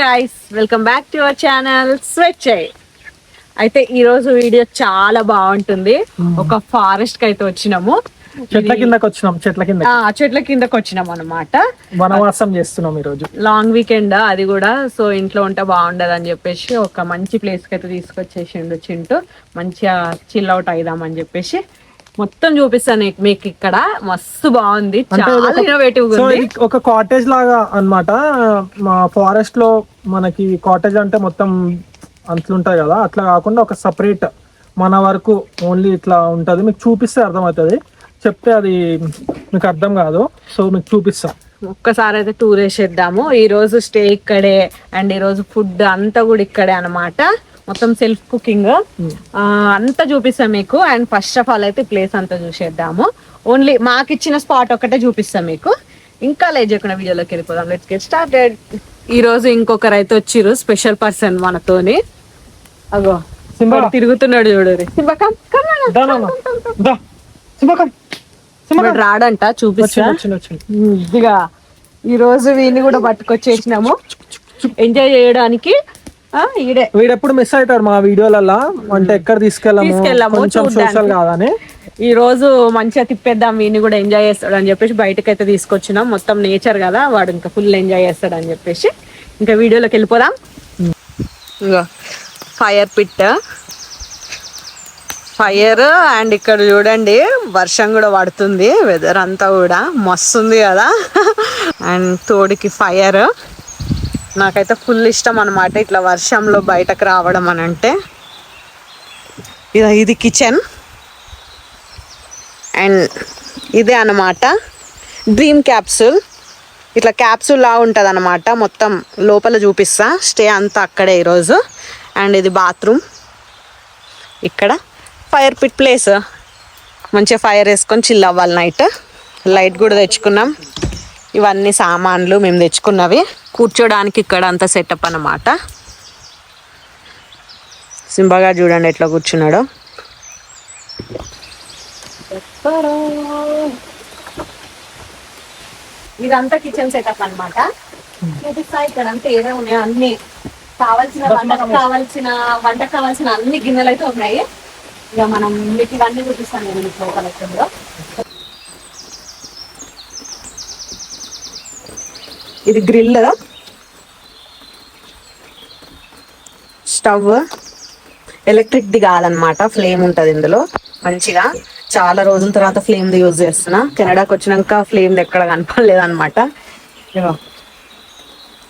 Guys welcome back to our channel switch అయితే ఈ రోజు వీడియో చాలా బాగుంటుంది. ఒక ఫారెస్ట్కి అయితే వచ్చినాము. చెట్ల కిందకి వచ్చినాం చెట్ల కింద చెట్ల కిందకి వచ్చినాం అనమాట వనవాసం చేస్తున్నాం ఈ రోజు లాంగ్ వీకెండ్ అది కూడా. సో ఇంట్లో ఉంటే బాగుండదు అని చెప్పేసి ఒక మంచి ప్లేస్కి అయితే తీసుకొచ్చేసిండు చింటూ. మంచిగా చిల్ అవుట్ అయిదామని చెప్పేసి. మొత్తం చూపిస్తాను మీకు ఇక్కడ. మస్తు బాగుంది. చాలా ఇన్నోవేటివ్ ఒక కాటేజ్ లాగా అన్నమాట. మా ఫారెస్ట్లో మనకి కాటేజ్ అంటే మొత్తం అంట్లుంటాయి కదా. అట్లా కాకుండా ఒక సపరేట్ మన వరకు ఓన్లీ ఇట్లా ఉంటది. మీకు చూపిస్తే అర్థమవుతుంది. చెప్తే అది మీకు అర్థం కాదు. సో మీకు చూపిస్తాం. ఒక్కసారి అయితే టూర్ వేసేద్దాము. ఈ రోజు స్టే ఇక్కడే అండ్ ఈ రోజు ఫుడ్ అంతా కూడా ఇక్కడే అన్నమాట. మొత్తం సెల్ఫ్ కుకింగ్ అంతా చూపిస్తాం మీకు. అండ్ ఫస్ట్ ఆఫ్ ఆల్ అయితే ప్లేస్ అంతా చూసేద్దాము. ఓన్లీ మాకు ఇచ్చిన స్పాట్ ఒకటే చూపిస్తాం మీకు. ఇంకా లేట్ చేయకుండా వీడియోలోకి వెళ్ళిపోదాం. లెట్స్ గెట్ స్టార్టెడ్ ఈ రోజు ఇంకొకరు అయితే వచ్చిర్రు స్పెషల్ పర్సన్ మనతోని. అగో సింబా. తిరుగుతున్నాడు చూడు సింబా కమ్ కమ్ దా నాన్న. దా. సింబకం. సింబకం. రాడంట చూపిస్తా. ఈ రోజు వీని కూడా పట్టుకొచ్చేసినాము. ఎంజాయ్ చేయడానికి. వీడెప్పుడు మిస్ అవుతాడు మా వీడియోలలో? అంటే ఎక్కడ తీసుకెళ్ళాము? కొంచెం. సోషల్ కాదని ఈ రోజు మంచిగా తిప్పేద్దాం వీని కూడా ఎంజాయ్ చేస్తాడు అని చెప్పేసి బయటకు అయితే తీసుకొచ్చినాం. మొత్తం నేచర్ కదా వాడు ఇంకా ఫుల్ ఎంజాయ్ చేస్తాడు అని చెప్పేసి. ఇంకా వీడియోలోకి వెళ్ళిపోదాం. ఫైర్ పిట్ ఫైర్ అండ్ ఇక్కడ చూడండి వర్షం కూడా పడుతుంది. వెదర్ అంతా కూడా మస్తు ఉంది కదా. అండ్ తోడికి ఫైర్ నాకైతే ఫుల్ ఇష్టం అనమాట ఇట్లా వర్షంలో బయటకు రావడం అని అంటే. ఇది ఇది కిచెన్ అండ్ ఇదే అన్నమాట. డ్రీమ్ క్యాప్సూల్ ఇట్లా క్యాప్సూల్ లా ఉంటుంది అనమాట మొత్తం లోపల చూపిస్తా. స్టే అంతా అక్కడే ఈరోజు. అండ్ ఇది బాత్రూమ్ ఇక్కడ ఫైర్ పిట్ ప్లేస్ మంచిగా ఫైర్ వేసుకొని చిల్ అవ్వాలి నైట్ లైట్ కూడా తెచ్చుకున్నాం. ఇవన్నీ సామాన్లు మేము తెచ్చుకున్నవి. కూర్చోడానికి ఇక్కడ అంతా సెటప్ అన్నమాట. సింబగా చూడండి ఎట్లా కూర్చున్నాడో. ఇదంతా కిచెన్ సెటప్ అన్నమాట. చూపిస్తా ఇక్కడ అంతా ఏదో ఉన్నాయి అన్ని. కావాల్సిన వంటకు కావాల్సిన వంటకు కావాల్సిన అన్ని గిన్నెలు అయితే ఉన్నాయి. ఇక మనం మీకు ఇవన్నీ చూపిస్తాను నేను మీకు లోపల ఇది గ్రిల్ స్టవ్ ఎలక్ట్రిక్ ది కాదనమాట ఫ్లేమ్ ఉంటది ఇందులో. మంచిగా చాలా రోజుల తర్వాత ఫ్లేమ్ ది యూజ్ చేస్తున్నా. కెనడాకి వచ్చినాక ఫ్లేమ్ ఎక్కడ కనపడలేదు అనమాట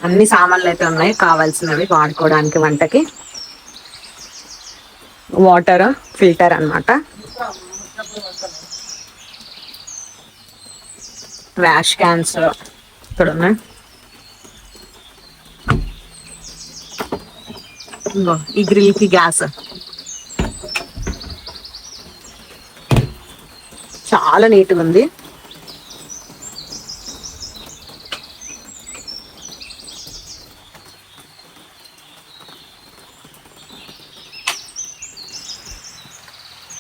అన్ని సామాన్లు అయితే ఉన్నాయి కావాల్సినవి వాడుకోవడానికి వంటకి. వాటర్ ఫిల్టర్ అన్నమాట. వ్యాష్ క్యాన్స్ ఇక్కడ ఉన్నాయి ఇంగో ఈ గ్రిల్కి గ్యాస్ చాలా నీట్గా ఉంది.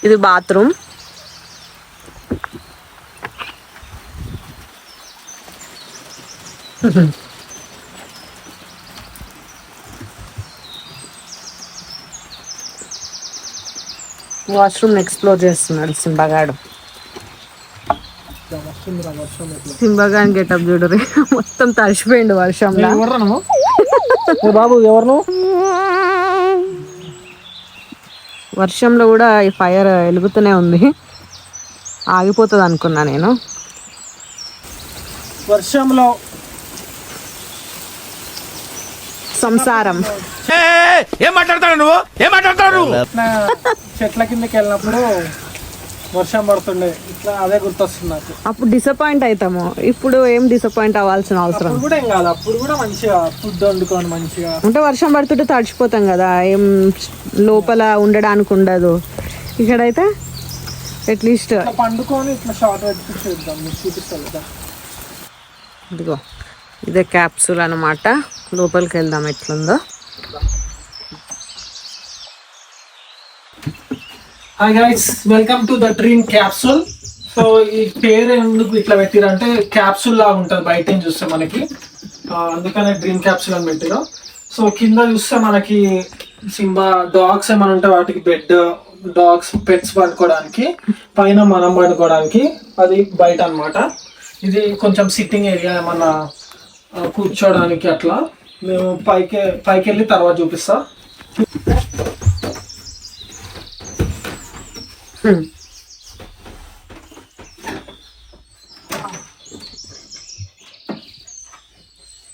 ఇది బాత్రూమ్. వాష్రూమ్ ఎక్స్ప్లోర్ చేస్తున్నాడు సింబగాడు. సింబగాన్ గెటప్ చూడరు మొత్తం తడిసిపోయిండు వర్షంలో. బాబు ఎవరు వర్షంలో కూడా ఈ ఫైర్ వెలుగుతూనే ఉంది. ఆగిపోతుంది అనుకున్నా నేను. వర్షంలో సంసారం. ఏం మాట్లాడతాడు నువ్వు? ఏం మాట్లాడతాడు చెట్ల కిందకి వెళ్ళినప్పుడు వర్షం పడుతుండే. ఇట్లా అదే గుర్తొస్తుంది నాకు. అప్పుడు డిసప్పాయింట్ అవుతాము. ఇప్పుడు ఏం డిసప్పాయింట్ అవ్వాల్సిన అవసరం? అప్పుడు కూడా ఏం కాదు. అప్పుడు కూడా మంచిగా ఫుడ్ వండుకొని మంచిగా. అంటే వర్షం పడుతుంటే తడిచిపోతాం కదా. ఏం లోపల ఉండడానికి ఉండదు. ఇక్కడైతే అట్లీస్ట్ పండుకొని ఇట్లా షార్ట్ పెట్టుకుని చేద్దాం. మీకు ఇదిగో ఇదే క్యాప్సూల్ అన్నమాట. లోపలికి వెళ్దాం ఎట్లుందో. Hi guys welcome to the dream capsule so ఈ పేరు ఎందుకు ఇట్లా పెట్టిరంటే క్యాప్సూల్ లాగా ఉంటుంది బయట చూస్తే మనకి. అందుకనే డ్రీమ్ క్యాప్సూల్ అని పెట్టిరు. సో కింద చూస్తే మనకి సింబా డాగ్స్ ఏమైనా ఉంటే వాటికి బెడ్ డాగ్స్ పెట్స్ పడుకోవడానికి పైన మనం పడుకోవడానికి అది బయట అన్నమాట. ఇది కొంచెం సిట్టింగ్ ఏరియా ఏమన్నా కూర్చోడానికి అట్లా. మేము పైకి పైకి వెళ్ళి తర్వాత చూపిస్తా.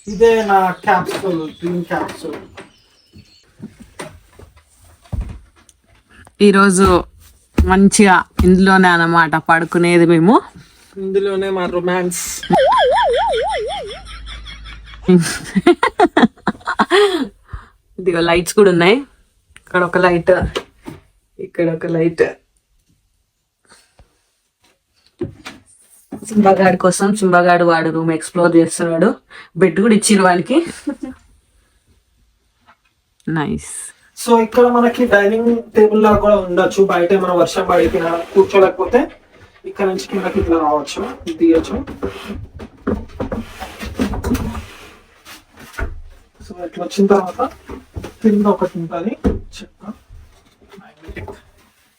ఇదే నా క్యాప్సూల్ డ్రీమ్ క్యాప్సూల్ ఈరోజు మంచిగా ఇందులోనే అన్నమాట పడుకునేది మేము. ఇందులోనే మా రొమాన్స్ ఇదిగో లైట్స్ కూడా ఉన్నాయి. ఇక్కడ ఒక లైట్ ఇక్కడ ఒక లైట్ సింబాగాడి కోసం సింబాగాడు వాడు రూమ్ ఎక్స్ప్లోర్ చేస్తున్నాడు. బెడ్ కూడా ఇచ్చిరు వానికి. నైస్ సో ఇక్కడ మనకి డైనింగ్ టేబుల్ లాగా కూడా ఉండొచ్చు. బయట మనం వర్షం పడిపోయినా కూర్చోలేకపోతే ఇక్కడ నుంచి కిందకి ఇట్లా రావచ్చు తీయచ్చు సో ఇట్లా వచ్చిన తర్వాత కింద ఒకటి ఉంటుంది. చెక్క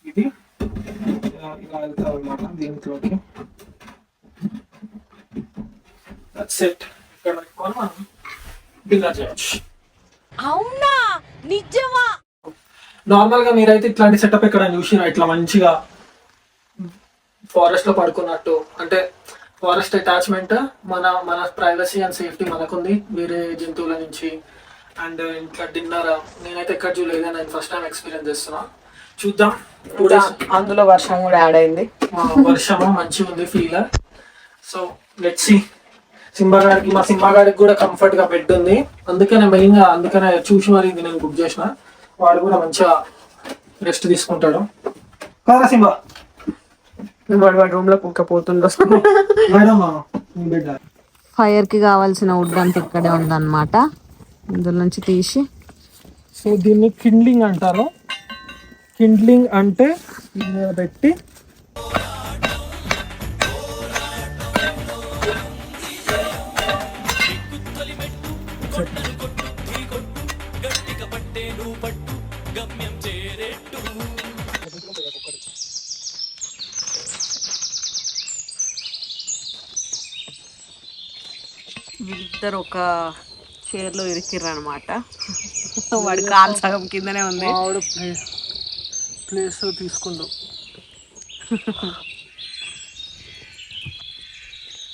ఇది. ఇలా ఇలా వెళ్తారు అన్నమాట దీంట్లోకి సెట్ ఇక్కడ పెట్టుకొని మనం డిన్నర్ చేయొచ్చు నార్మల్గా మీరైతే ఇట్లాంటి సెటప్ ఎక్కడ చూసినా ఇట్లా మంచిగా ఫారెస్ట్లో పడుకున్నట్టు. అంటే ఫారెస్ట్ అటాచ్మెంట్ మన మన ప్రైవసీ అండ్ సేఫ్టీ మనకుంది. వేరే జంతువుల నుంచి. అండ్ ఇంకా డిన్నర్ నేనైతే ఎక్కడ చూడలేదు. నేను ఫస్ట్ టైం ఎక్స్పీరియన్స్ చేస్తున్నా. చూద్దాం. టూ డేస్ అందులో వర్షం కూడా యాడ్ అయింది. వర్షము మంచిగా ఉంది ఫీల్ సో లెట్ సి సింబాగాడికి మా సింబాగాడికి కూడా కంఫర్ట్గా బెడ్ ఉంది. అందుకనే మెయిన్గా అందుకనే చూసి మరి ఇది నేను బుక్ చేసిన. వాడు కూడా మంచిగా రెస్ట్ తీసుకుంటాడు. కారా సింబా వాడు వాడి రూమ్లో ఫైర్కి కావాల్సిన వుడ్ అంతా ఇక్కడే ఉందన్నమాట. ఇందులో నుంచి తీసి. సో దీన్ని కిండ్లింగ్ అంటారు. కిండ్లింగ్ అంటే పెట్టి వీళ్ళిద్దరు ఒక చైర్లో ఇరికిర్రు అనమాట వాడి కాలు సగం కిందనే ఉంది. ఆవిడ ప్లేస్ తీసుకుండు.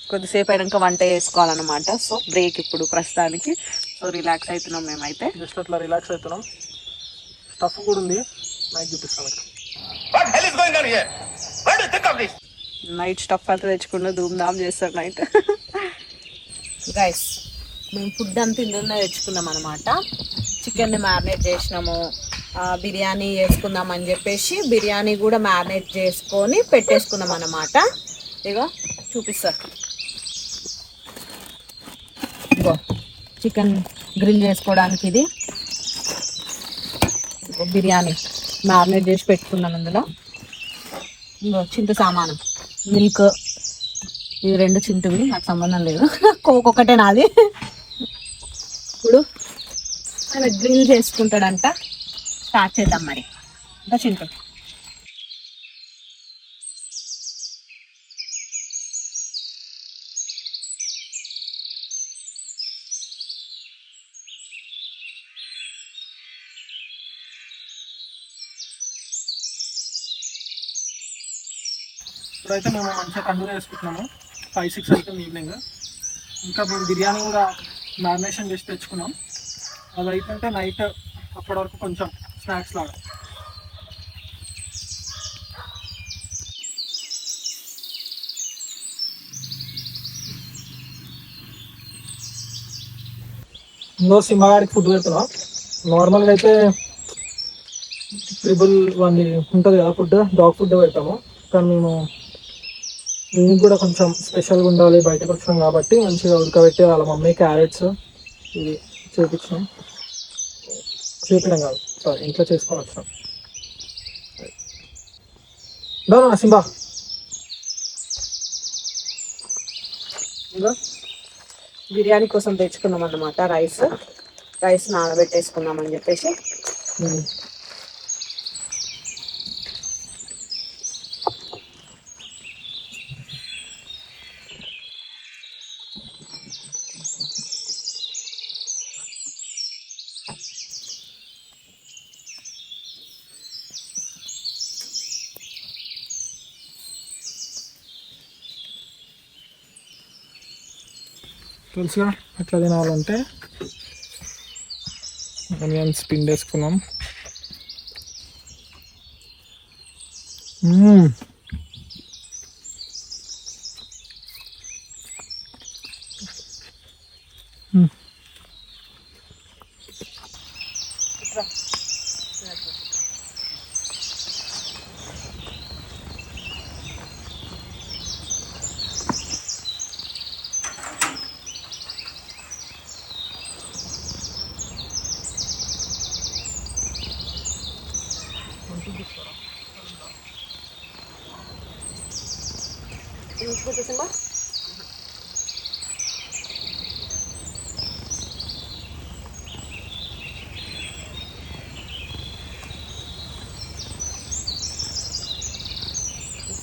కొద్దిసేపు అయినాక వంట చేసుకోవాలన్నమాట. సో బ్రేక్ ఇప్పుడు ప్రస్తుతానికి. సో రిలాక్స్ అవుతున్నాం మేమైతే. జస్ట్ అట్లా రిలాక్స్ అవుతున్నాం. స్టఫ్ కూడా ఉంది. నైట్ చూపిస్తాను what hell is going on here what do think of this night stuff అంతా తెచ్చుకుంటూ ధూమ్ ధామ్ చేస్తారు నైట్. గైస్ మేము ఫుడ్ అంతా ఇందులోనే తెచ్చుకున్నాం అనమాట చికెన్ని మ్యారినేట్ చేసినాము. బిర్యానీ చేసుకుందాం అని చెప్పేసి బిర్యానీ కూడా మ్యారినేట్ చేసుకొని పెట్టేసుకున్నాం అనమాట ఇగో చూపిస్తా. ఇగో చికెన్ గ్రిల్ చేసుకోవడానికి ఇది. బిర్యానీ మ్యారినేట్ చేసి పెట్టుకున్నాం అందులో. ఇంకో చింత సామానం మిల్క్ ఇవి రెండు చింటువి నాకు సంబంధం లేదు. కోక్ ఒకటే నాది. ఇప్పుడు అలా గ్రిల్ చేసుకుంటాడంట. స్టార్ట్ చేద్దాం మరి. ఇంకా చింటు. ఇప్పుడైతే మేము మంచిగా కందూరు వేసుకుంటున్నాము. ఫైవ్ సిక్స్ అవుతుంది ఈవినింగ్. ఇంకా మేము బిర్యానీ కూడా మ్యారినేషన్ చేసి తెచ్చుకున్నాం. అది అయిపోతే నైట్ అప్పటి వరకు కొంచెం స్నాక్స్ లాగా. ఇంకో సింహగాడికి ఫుడ్ పెడుతున్నాం నార్మల్గా అయితే ట్రిబుల్ వన్ ఉంటుంది కదా ఫుడ్ డాగ్ ఫుడ్ పెడతాము. కానీ మేము దీనికి కూడా కొంచెం స్పెషల్గా ఉండాలి బయటకు వచ్చాం కాబట్టి మంచిగా ఉడకబెట్టి వాళ్ళ మమ్మీ క్యారెట్స్ ఇది చేపించాం. చేపించడం కాదు సారీ ఇంట్లో చేసుకొని వచ్చాం డోనా సింబా. ఇంకా బిర్యానీ కోసం తెచ్చుకున్నాం అన్నమాట రైస్. రైస్ నానబెట్టేసుకుందామని చెప్పేసి. తెలుసుగా ఎట్లా తినాలంటే ఆనియన్స్ పిండేసుకున్నాం.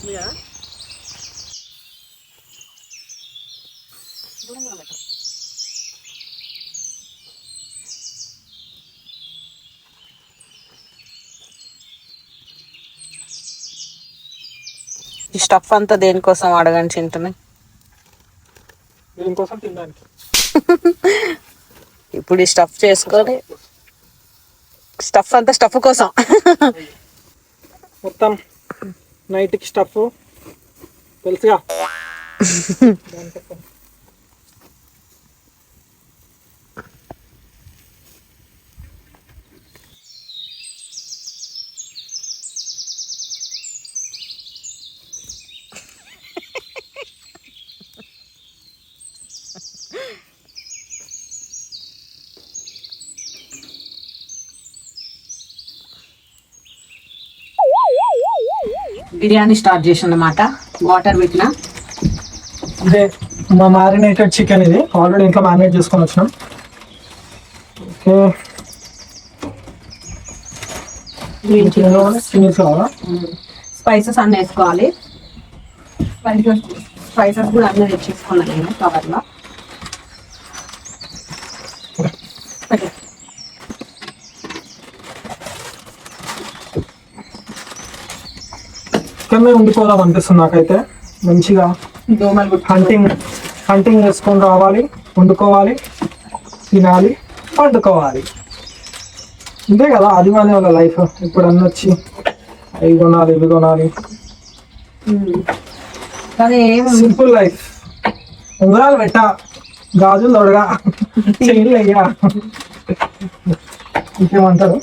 మ్మ్. ఈ స్టఫ్ అంతా దేనికోసం అడగని చింటున్నాయి దీనికోసం తినడానికి? ఇప్పుడు ఈ స్టఫ్ చేసుకొని స్టఫ్ అంతా స్టఫ్ కోసం. మొత్తం నైట్కి స్టఫ్ తెలుసుగా? బిర్యానీ స్టార్ట్ చేసి అన్నమాట వాటర్ పెట్టిన. అంటే మా మ్యారినేటెడ్ చికెన్ ఇది. ఆల్రెడీ ఇంట్లో మ్యారినేట్ చేసుకొని వచ్చినాం. ఓకే. స్పైసెస్ అన్నీ వేసుకోవాలి. స్పైసెస్ కూడా అన్నీ తెచ్చేసుకున్నాను నేను కవర్లో చికెన్ వండుకోవాలని అనిపిస్తుంది నాకైతే. మంచిగా హంటింగ్ హంటింగ్ చేసుకొని రావాలి వండుకోవాలి తినాలి వండుకోవాలి అంతే కదా అది మన వాళ్ళ లైఫ్ ఇప్పుడు అన్నీ వచ్చి అవి కొనాలి ఇవి కొనాలి. కానీ సింపుల్ లైఫ్ ఉంగరాలు పెట్ట. గాజులు తొడగా. చెయ్యిలు అయ్యా ఇంకేమంటారు?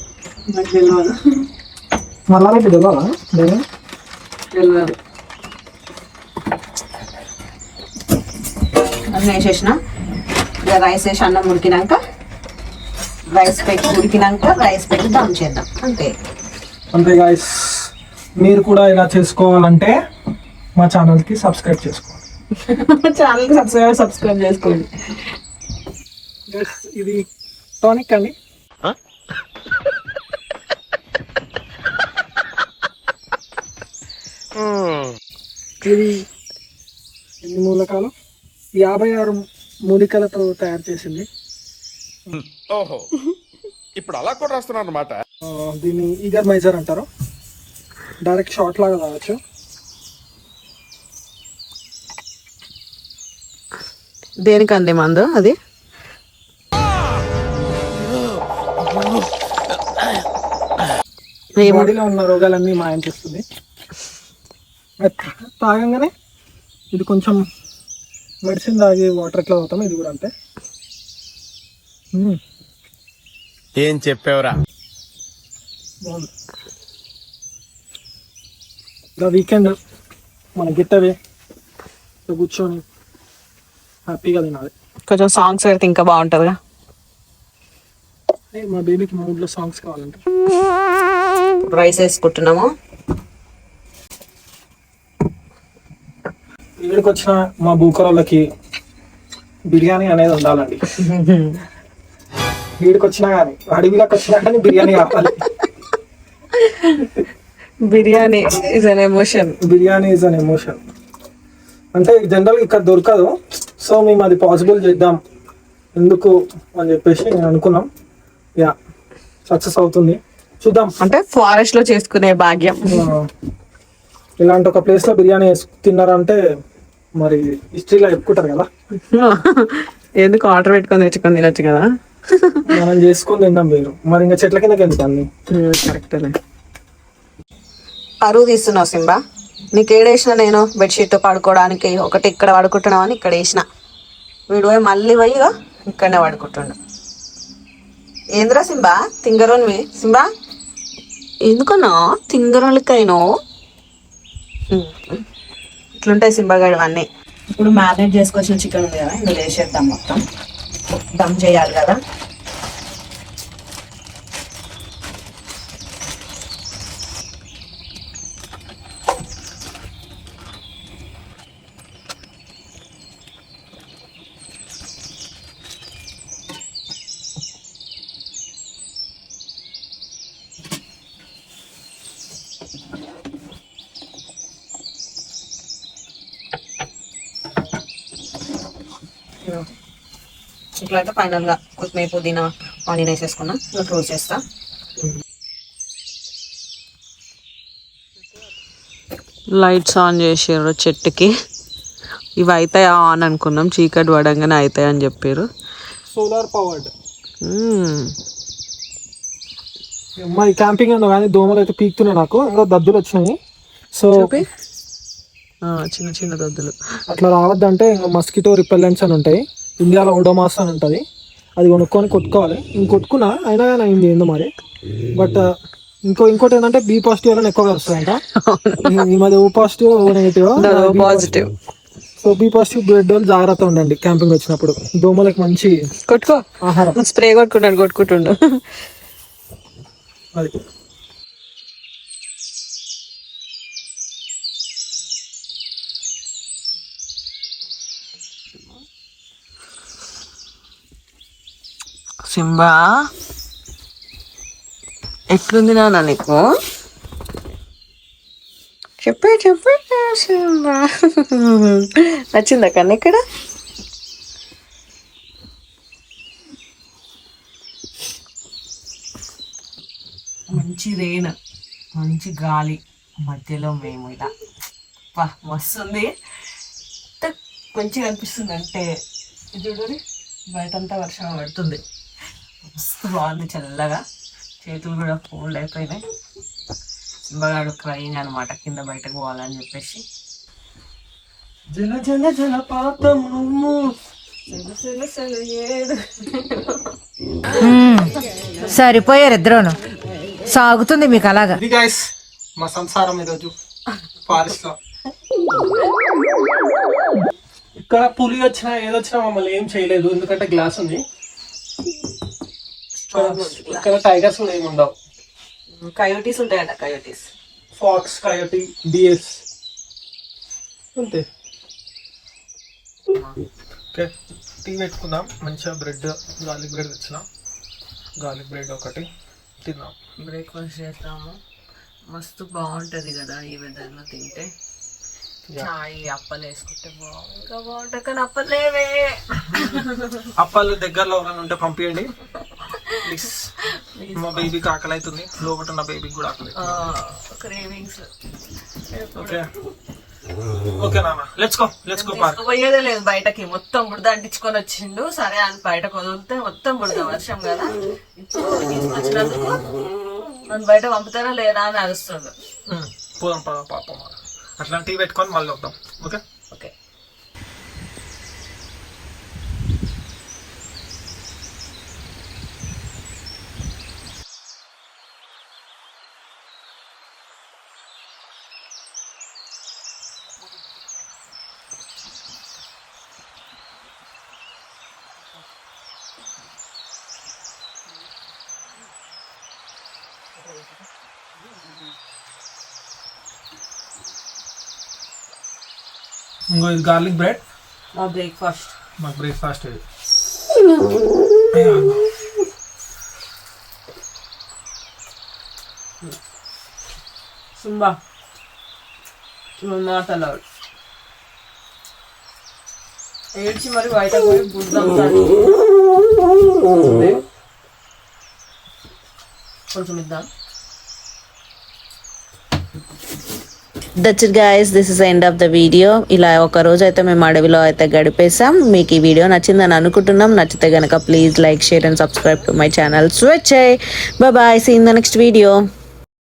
మళ్ళా రేపు తెలియాలా లేదా? తెలియదు అన్నీ వేసేసిన. ఇక రైస్ వేసి అన్నం ఉడికినాక రైస్ పెట్టి ఉడికినాక రైస్ పెట్టి దమ్ చేద్దాం. అంతే. అంతే గాయస్ మీరు కూడా ఇలా చేసుకోవాలంటే మా ఛానల్కి సబ్స్క్రైబ్ చేసుకోవాలి ఛానల్ సబ్స్క్రైబ్ సబ్స్క్రైబ్ చేసుకోండి. ఇది టానిక్ అండి. ఇది ఎన్ని మూలకాలు? యాభై ఆరు మూలికలతో తయారు చేసింది. ఓహో. ఇప్పుడు అలా కూడా రాస్తున్నారు అనమాట దీన్ని ఈగర్ మైజర్ అంటారు. డైరెక్ట్ షార్ట్ లాగా తాగొచ్చు దేనికండి మందు అది? బాడీలో ఉన్న రోగాలన్నీ మాయం చేస్తుంది. తాగంగానే ఇది కొంచెం మెడిసిన్ తాగి వాటర్ ఎట్లా తాగుతాం ఇది కూడా అంతే. ఏం చెప్పావురా? బాగుంది. ఇంకా వీకెండ్ మన గిట్టవి. కూర్చొని హ్యాపీగా తినాలి. కొంచెం సాంగ్స్ పెడితే ఇంకా బాగుంటుందిగా. మా బేబీకి మూడ్లో సాంగ్స్ కావాలంటే. రైస్ వేసుకుంటున్నాము. ఇక్కడికి వచ్చిన మా భూకరోళ్ళకి బిర్యానీ అనేది ఉండాలండి. వీడికి వచ్చినా కానీ అడవిలోకి వచ్చినా కానీ బిర్యానీ కావాలి. Biryani is an emotion biryani is an emotion అంటే జనరల్ ఇక్కడ దొరకదు. సో మేము అది పాసిబుల్ చేద్దాం. ఎందుకు అని చెప్పేసి నేను అనుకున్నాం. యా సక్సెస్ అవుతుంది. చూద్దాం. అంటే ఫారెస్ట్లో చేసుకునే భాగ్యం. ఇలాంటి ఒక ప్లేస్లో బిర్యానీ తిన్నారంటే మరి హిస్టరీలో చెప్పుకుంటారు కదా? ఎందుకు ఆర్డర్ పెట్టుకొని తెచ్చుకొని తినొచ్చు కదా? మనం చేసుకొని తిందాం మీరు. మరి ఇంకా చెట్ల కిందకి ఎందుకు అన్ని? కరెక్టేలే పరువు తీస్తున్నావు సింబా. నీకు ఏడేసిన నేను బెడ్షీట్ పడుకోవడానికి ఒకటి ఇక్కడ పడుకుంటున్నావు అని ఇక్కడ వేసిన. వీడు పోయి మళ్ళీ పోయి ఇక్కడనే పడుకుంటుండు. ఏంద్రా సింబా? తింగరోన్వి సింబా? ఎందుకన్నా? తింగరోళ్ళకైనా? ఇట్లుంటాయి సింబగాడు అన్నీ. ఇప్పుడు మ్యారినేట్ చేసుకొచ్చిన చికెన్ ఉంది కదా ఇందులో వేసేద్దాం మొత్తం. దమ్ చేయాలి కదా. ఇట్లా అయితే ఫైనల్గా కొత్తిమీర పుదీనా ఆనియన్ వేసేసుకున్నా ఇంకా క్లోజ్ చేస్తా. లైట్స్ ఆన్ చేసారు చెట్టుకి. ఇవి అవుతాయి ఆన్ అనుకున్నాం చీకటి పడంగానే అవుతాయి అని చెప్పారు సోలార్ పవర్డ్ మరి క్యాంపింగ్ అన్నా కానీ దోమలు అయితే పీకుతున్నాయి నాకు ఇంకా దద్దులు వచ్చినాయి. సో చిన్న చిన్న దద్దులు. అట్లా రావద్దంటే ఇంకా మస్కిటో రిపెల్లెంట్స్ అని ఉంటాయి. ఇండియాలో ఓడోమాస్ అని ఉంటుంది. అది కొనుక్కొని కొట్టుకోవాలి. ఇంక కొట్టుకున్నా అయినా కానీ అయింది ఏందో మరి. బట్ ఇంకో ఇంకోటి ఏంటంటే బీ పాజిటివ్ వల్ల ఎక్కువగా వస్తాయంట. ఈ- ఈ మధ్య O positive O negative positive so B positive blood వాళ్ళు జాగ్రత్త ఉండండి క్యాంపింగ్ వచ్చినప్పుడు. దోమలకు మంచి కొట్టుకో. ఆహారం. స్ప్రే కొట్టుకుంటాడు కొట్టుకుంటుండు. అది. సింబా. ఎట్లుంది నాన్న నీకు? చెప్పే చెప్పే సింబా. నచ్చిందా కన్నా ఇక్కడ? మంచి రేణ మంచి గాలి మధ్యలో మేము ఇలా పా మస్తుంది. ఎంత మంచిగా అనిపిస్తుంది అంటే చూడండి బయటంతా వర్షం పడుతుంది. బాగుంది చల్లగా. చేతులు కూడా ఫోల్డ్ అయిపోయినాయి. సింబగాడు క్రయింగ్ అనమాట కింద బయటకు పోవాలని చెప్పేసి. జల జల జలపాతం నువ్వు. సరిపోయారు ఇద్దరును. సాగుతుంది మీకు అలాగా. మా సంసారం ఈరోజు. ఫారెస్ట్లో. ఇక్కడ పులి వచ్చినా ఏదొచ్చినా మమ్మల్ని ఏం చేయలేదు. ఎందుకంటే గ్లాస్ ఉంది. ఇక్కడ టైగర్స్ కూడా ఏమి ఉండవు. కయోటీస్ ఉంటాయంట కయోటీస్. ఫాక్స్ కయోటి డిఎస్. అంతే. ఓకే. టీ పెట్టుకుందాం. మంచిగా బ్రెడ్ గార్లిక్ బ్రెడ్ తెచ్చినాం. గార్లిక్ బ్రెడ్ ఒకటి. తిందాం బ్రేక్ఫాస్ట్ చేస్తాము. మస్తు బాగుంటది కదా ఈ వెదర్లో తింటే. చాయ్ అప్పలు వేసుకుంటే బాగుంది ఇంకా బాగుంటుంది కానీ అప్పలేవే అప్పాలు దగ్గరలో ఎవరైనా ఉంటే పంపించండి ప్లీజ్. మా బేబీకి ఆకలి అవుతుంది. లోపల ఉన్న బేబీకి కూడా ఆకలి క్రేవింగ్స్ ఓకే. ఓకే నాన్న. Let's go let's go park పోయేదే లేదు బయటకి. మొత్తం బుడద అంటించుకొని వచ్చిండు. సరే అని బయటకు వదిలితే మొత్తం బుడద వర్షం కదా. ఇప్పుడు తీసుకొచ్చినందుకు నన్ను బయట పంపుతారా లేదా అని అరుస్తుండు పోదాం పద పాపం. అట్లా టీ పెట్టుకొని మళ్ళీ వద్దాం. ఓకే? ఇంకో ఇది గార్లిక్ బ్రెడ్ మా బ్రేక్ఫాస్ట్ మా బ్రేక్ఫాస్ట్ ఇది సుంబా నాట్ అలౌడ్ ఏడ్చి మరి బయట పోయి బుద్ధం కొంచెం ఇద్దాం that's it guys this is end of the video ఇలా ఒక రోజు అయితే మేము అడవిలో అయితే గడిపేసాం మీకు ఈ వీడియో నచ్చిందని అనుకుంటున్నాం. నచ్చితే గనక please like share and subscribe to my channel switch bye see in the next video